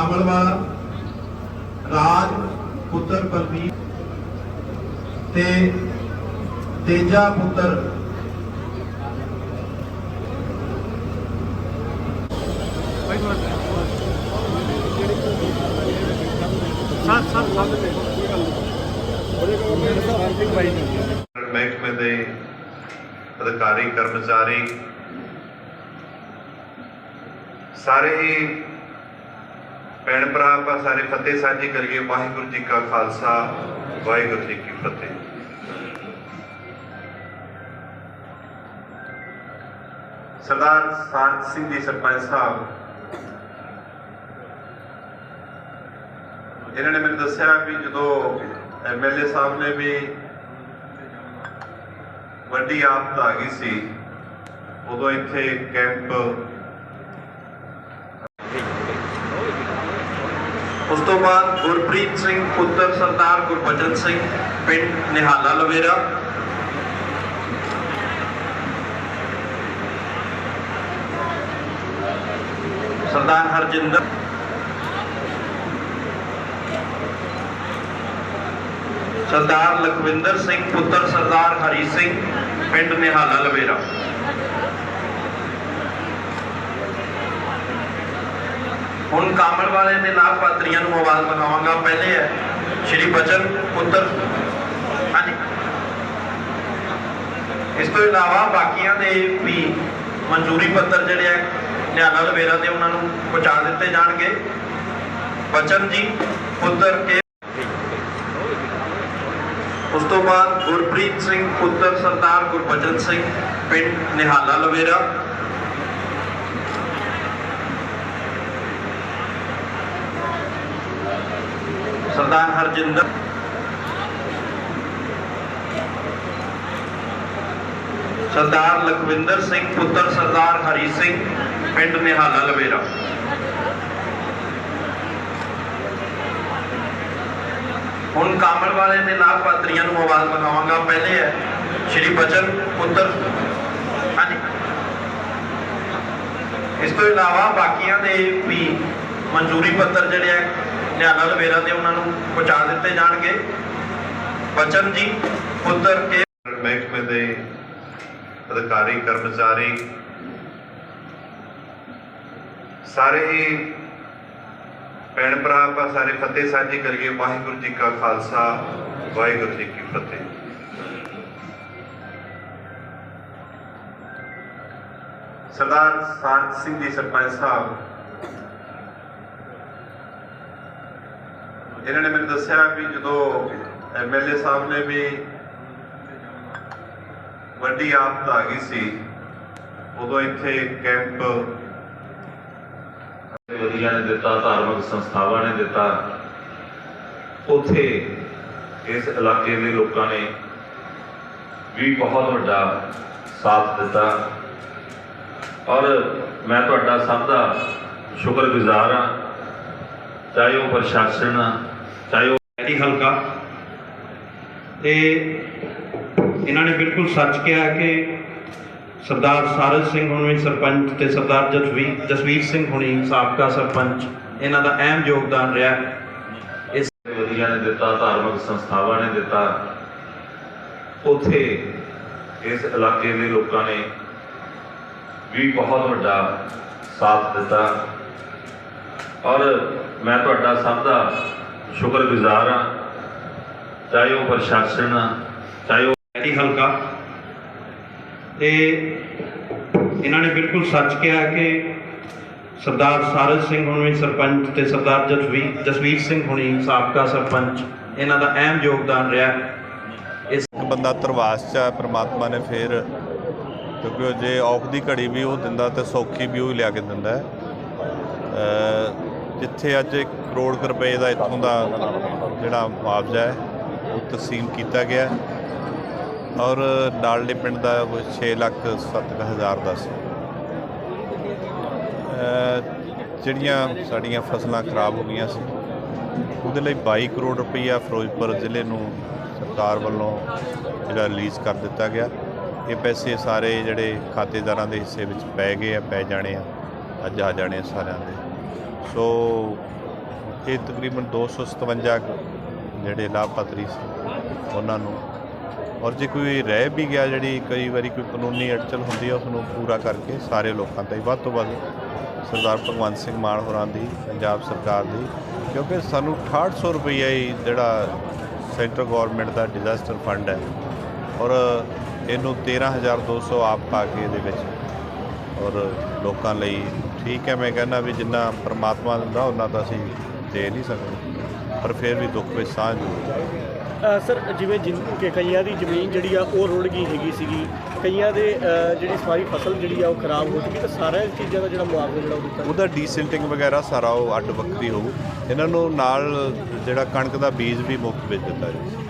ਕਾਮਲਵਾਲ ਰਾਜ ਪੁੱਤਰ ਬਲਬੀਰ ਤੇ ਤੇਜਾ ਪੁੱਤਰ। ਮਹਿਕਮੇ ਦੇ ਅਧਿਕਾਰੀ ਕਰਮਚਾਰੀ ਸਾਰੇ ਹੀ ਭੈਣ ਭਰਾ, ਆਪਾਂ ਸਾਰੇ ਫਤਿਹ ਸਾਂਝੀ ਕਰੀਏ। ਵਾਹਿਗੁਰੂ ਜੀ ਕਾ ਖਾਲਸਾ, ਵਾਹਿਗੁਰੂ ਜੀ ਕੀ ਫਤਿਹ। ਸਰਦਾਰ ਸਾਂਝ ਸਿੰਘ ਜੀ ਸਰਪੰਚ ਸਾਹਿਬ, ਇਹਨਾਂ ਨੇ ਮੈਨੂੰ ਦੱਸਿਆ ਵੀ ਜਦੋਂ ਐਮਐਲਏ ਸਾਹਿਬ ਨੇ ਵੀ ਵੱਡੀ ਆਫਤ ਆ ਗਈ ਸੀ, ਉਦੋਂ ਇੱਥੇ ਕੈਂਪ ਉਸ ਤੋਂ ਬਾਅਦ ਗੁਰਪ੍ਰੀਤ ਸਿੰਘ ਪੁੱਤਰ ਸਰਦਾਰ ਗੁਰਬਚਨ ਸਿੰਘ ਪਿੰਡ ਨਿਹਾਲਾ ਲਵੇਰਾ ਸਰਦਾਰ ਹਰਜਿੰਦਰ ਸਰਦਾਰ ਲਖਵਿੰਦਰ ਸਿੰਘ ਪੁੱਤਰ ਸਰਦਾਰ ਹਰੀ ਸਿੰਘ ਪਿੰਡ ਨਿਹਾਲਾ ਲਵੇਰਾ ਹੁਣ ਕਾਮਲ ਵਾਲੇ ਦੇ ਲਾਭਪਾਤਰੀਆਂ ਨੂੰ ਆਵਾਜ਼ ਬਣਾਵਾਂਗਾ ਪਹਿਲੇ ਹੈ ਸ਼੍ਰੀ ਬਚਨ ਪੁੱਤਰ। ਹਾਂਜੀ। ਇਸ ਤੋਂ ਇਲਾਵਾ ਬਾਕੀਆਂ ਦੇ ਵੀ ਮਨਜ਼ੂਰੀ ਪੱਤਰ ਜਿਹੜੇ ਆ ਨਿਹਾਲਾ ਲਵੇਰਾ ਦੇ ਉਹਨਾਂ ਨੂੰ ਪਹੁੰਚਾ ਦਿੱਤੇ ਜਾਣਗੇ। ਬਚਨ ਜੀ, ਪੁੱਤਰ ਕੇ ਉਸ ਤੋਂ ਬਾਅਦ ਗੁਰਪ੍ਰੀਤ ਸਿੰਘ ਪੁੱਤਰ, ਸਰਦਾਰ ਗੁਰਬਚਨ ਸਿੰਘ, ਪਿੰਡ ਨਿਹਾਲਾ ਲਵੇਰਾ। ਸਰਦਾਰ ਹਰਜਿੰਦਰ। ਸਰਦਾਰ ਲਖਵਿੰਦਰ ਸਿੰਘ, ਪੁੱਤਰ ਸਰਦਾਰ ਹਰੀ ਸਿੰਘ, ਪਿੰਡ ਨਿਹਾਲਾ ਲਵੇਰਾ। ਹੁਣ ਕਾਮਲ ਵਾਲੇ ਦੇ ਲਾਭਪਾਤਰੀਆਂ ਨੂੰ ਆਵਾਜ਼ ਬੁਲਾਵਾਂਗਾ ਪਹਿਲੇ ਹੈ ਸ਼੍ਰੀ ਬਚਨ, ਪੁੱਤਰ। ਹਾਂਜੀ। ਇਸ ਤੋਂ ਇਲਾਵਾ ਬਾਕੀਆਂ ਦੇ ਵੀ ਮਨਜ਼ੂਰੀ ਪੱਤਰ ਜਿਹੜੇ ਆ ਨਿਹਾਲਾ ਲਵੇਰਾ ਦੇ ਉਹਨਾਂ ਨੂੰ ਪਹੁੰਚਾ ਦਿੱਤੇ ਜਾਣਗੇ। ਬਚਨ ਜੀ, ਪੁੱਤਰ ਕੇ ਮਹਿਕਮੇ ਦੇ ਅਧਿਕਾਰੀ, ਕਰਮਚਾਰੀ, ਸਾਰੇ ਹੀ ਭੈਣ ਭਰਾ ਆਪਾਂ ਸਾਰੇ ਫਤਿਹ ਸਾਂਝੀ ਕਰੀਏ। ਵਾਹਿਗੁਰੂ ਜੀ ਕਾ ਖਾਲਸਾ, ਵਾਹਿਗੁਰੂ ਜੀ ਕੀ ਫਤਿਹ। ਸਰਦਾਰ ਸਾਂਝ ਸਿੰਘ ਜੀ, ਸਰਪੰਚ ਸਾਹਿਬ ਇਹਨਾਂ ਨੇ ਮੈਨੂੰ ਦੱਸਿਆ ਵੀ ਜਦੋਂ ਐਮਐਲਏ ਸਾਹਿਬ ਨੇ ਵੀ ਵੱਡੀ ਆਫਤ ਆ ਗਈ ਸੀ, ਉਦੋਂ ਇੱਥੇ ਕੈਂਪ ਵਧੀਆ ਨੇ ਦਿੱਤਾ, ਧਾਰਮਿਕ ਸੰਸਥਾਵਾਂ ਨੇ ਦਿੱਤਾ। ਉੱਥੇ ਇਸ ਇਲਾਕੇ ਦੇ ਲੋਕਾਂ ਨੇ ਵੀ ਬਹੁਤ ਵੱਡਾ ਸਾਥ ਦਿੱਤਾ। ਔਰ ਮੈਂ ਤੁਹਾਡਾ ਸਭ ਦਾ ਸ਼ੁਕਰਗੁਜ਼ਾਰ ਹਾਂ। ਚਾਹੇ ਉਹ ਪ੍ਰਸ਼ਾਸਨ ਚਾਹੇ ਉਹ ਐਡੀ ਹਲਕਾ। ਤੇ ਇਹਨਾਂ ਨੇ ਬਿਲਕੁਲ ਸੱਚ ਕਿਹਾ ਕਿ ਸਰਦਾਰ ਸਾਰਜ ਸਿੰਘ ਹੁਣੀ ਸਰਪੰਚ ਤੇ ਸਰਦਾਰ ਜਸਵੀਰ ਜਸਵੀਰ ਸਿੰਘ ਹੁਣੀ ਸਾਬਕਾ ਸਰਪੰਚ। ਇਹਨਾਂ ਦਾ ਅਹਿਮ ਯੋਗਦਾਨ ਰਿਹਾ। ਇਸ ਵਧੀਆ ਨੇ ਦਿੱਤਾ, ਧਾਰਮਿਕ ਸੰਸਥਾਵਾਂ ਨੇ ਦਿੱਤਾ। ਉੱਥੇ ਇਸ ਇਲਾਕੇ ਦੇ ਲੋਕਾਂ ਨੇ ਵੀ ਬਹੁਤ ਵੱਡਾ ਸਾਥ ਦਿੱਤਾ। ਔਰ ਮੈਂ ਤੁਹਾਡਾ ਸਭ ਦਾ ਸ਼ੁਕਰਗੁਜ਼ਾਰ ਹਾਂ। ਚਾਹੇ ਉਹ ਪ੍ਰਸ਼ਾਸਨ ਆ, ਚਾਹੇ ਉਹ ਐਡੀ ਹਲਕਾ। ਤੇ ਇਹਨਾਂ ਨੇ ਬਿਲਕੁਲ ਸੱਚ ਕਿਹਾ ਕਿ ਸਰਦਾਰ ਸਾਰਜ ਸਿੰਘ ਹੁਣੀ ਸਰਪੰਚ ਤੇ ਸਰਦਾਰ ਜਸਵੀਰ ਜਸਵੀਰ ਸਿੰਘ ਹੁਣੀ ਸਾਬਕਾ ਸਰਪੰਚ। ਇਹਨਾਂ ਦਾ ਅਹਿਮ ਯੋਗਦਾਨ ਰਿਹਾ। ਇਸ ਬੰਦਾ ਧਰਵਾਸ ਚ ਹੈ ਪ੍ਰਮਾਤਮਾ ਨੇ ਫੇਰ ਕਿਉਂਕਿ ਉਹ ਜੇ ਔਖ ਦੀ ਘੜੀ ਵੀ ਉਹ ਦਿੰਦਾ ਤੇ ਸੌਖੀ ਵੀ ਉਹ ਹੀ ਲਿਆ ਕੇ ਦਿੰਦਾ ਹੈ। ਜਿੱਥੇ ਅੱਜ 1 ਕਰੋੜ ਕੁ ਰੁਪਏ ਦਾ ਇੱਥੋਂ ਦਾ ਜਿਹੜਾ ਮੁਆਵਜ਼ਾ ਹੈ, ਉਹ ਤਕਸੀਮ ਕੀਤਾ ਗਿਆ ਹੈ। ਔਰ ਨਾਲੜੇ ਪਿੰਡ ਦਾ ਉਹ 6 ਲੱਖ 7 ਹਜ਼ਾਰ ਦਾ ਸੀ। ਜਿਹੜੀਆਂ ਸਾਡੀਆਂ ਫਸਲਾਂ ਖਰਾਬ ਹੋ ਗਈਆਂ ਸੀ, ਉਹਦੇ ਲਈ 22 ਕਰੋੜ ਰੁਪਈਆ ਫਿਰੋਜ਼ਪੁਰ ਜ਼ਿਲ੍ਹੇ ਨੂੰ ਸਰਕਾਰ ਵੱਲੋਂ ਜਿਹੜਾ ਰਿਲੀਜ਼ ਕਰ ਦਿੱਤਾ ਗਿਆ। ਇਹ ਪੈਸੇ ਸਾਰੇ ਜਿਹੜੇ ਖਾਤੇਦਾਰਾਂ ਦੇ ਹਿੱਸੇ ਵਿੱਚ ਪੈ ਗਏ ਆ, ਪੈ ਜਾਣੇ ਆ। ਅੱਜ ਆ ਜਾਣੇ ਆ ਸਾਰਿਆਂ ਦੇ। ਸੋ ਇਹ ਤਕਰੀਬਨ 257 ਕੁ ਜਿਹੜੇ ਲਾਭਪਾਤਰੀ ਸੀ, ਉਹਨਾਂ ਨੂੰ। ਔਰ ਜੇ ਕੋਈ ਰਹਿ ਵੀ ਗਿਆ, ਜਿਹੜੀ ਕਈ ਵਾਰੀ ਕੋਈ ਕਾਨੂੰਨੀ ਅੜਚਲ ਹੁੰਦੀ ਹੈ ਉਸ ਨੂੰ ਪੂਰਾ ਕਰਕੇ ਸਾਰੇ ਲੋਕਾਂ ਤਾਈਂ ਵੱਧ ਤੋਂ ਵੱਧ ਸਰਦਾਰ ਭਗਵੰਤ ਸਿੰਘ ਮਾਨ ਹੋਰਾਂ ਦੀ, ਪੰਜਾਬ ਸਰਕਾਰ ਦੀ, ਕਿਉਂਕਿ ਸਾਨੂੰ 6800 ਰੁਪਈਆ ਹੀ ਜਿਹੜਾ ਸੈਂਟਰ ਗਵਰਨਮੈਂਟ ਦਾ ਡਿਜ਼ਾਸਟਰ ਫੰਡ ਹੈ। ਔਰ ਇਹਨੂੰ 13200 ਆਪ ਪਾ ਕੇ ਇਹਦੇ ਵਿੱਚ ਔਰ ਲੋਕਾਂ ਲਈ ਠੀਕ ਹੈ ਮੈਂ ਕਹਿੰਦਾ ਵੀ ਜਿੰਨਾ ਪ੍ਰਮਾਤਮਾ ਦਿੰਦਾ ਉਹਨਾਂ ਤਾਂ ਅਸੀਂ ਦੇ ਨਹੀਂ ਸਕਦੇ। ਪਰ ਫਿਰ ਵੀ ਦੁੱਖ ਵਿੱਚ ਸਾਂਝ ਜ਼ਰੂਰ ਸਰ ਜਿਵੇਂ ਜਿਨ ਕਿ ਕਈਆਂ ਦੀ ਜ਼ਮੀਨ ਜਿਹੜੀ ਆ ਉਹ ਰੁੜ ਗਈ ਹੈਗੀ ਸੀਗੀ। ਕਈਆਂ ਦੇ ਜਿਹੜੀ ਸਾਰੀ ਫਸਲ ਜਿਹੜੀ ਆ ਉਹ ਖਰਾਬ ਹੋ ਚੁੱਕੀ ਤਾਂ ਸਾਰਾ ਚੀਜ਼ਾਂ ਦਾ ਜਿਹੜਾ ਮੁਆਵਜ਼ਾ ਜਿਹੜਾ ਉਹ ਦਿੱਤਾ ਉਹਦਾ ਡੀਸਿਲਟਿੰਗ ਵਗੈਰਾ ਸਾਰਾ ਉਹ ਅੱਡ ਵੱਖਰੀ ਹੋਊ। ਇਹਨਾਂ ਨੂੰ ਨਾਲ ਜਿਹੜਾ ਕਣਕ ਦਾ ਬੀਜ ਵੀ ਮੁਫਤ ਵਿੱਚ ਦਿੱਤਾ ਠੀਕ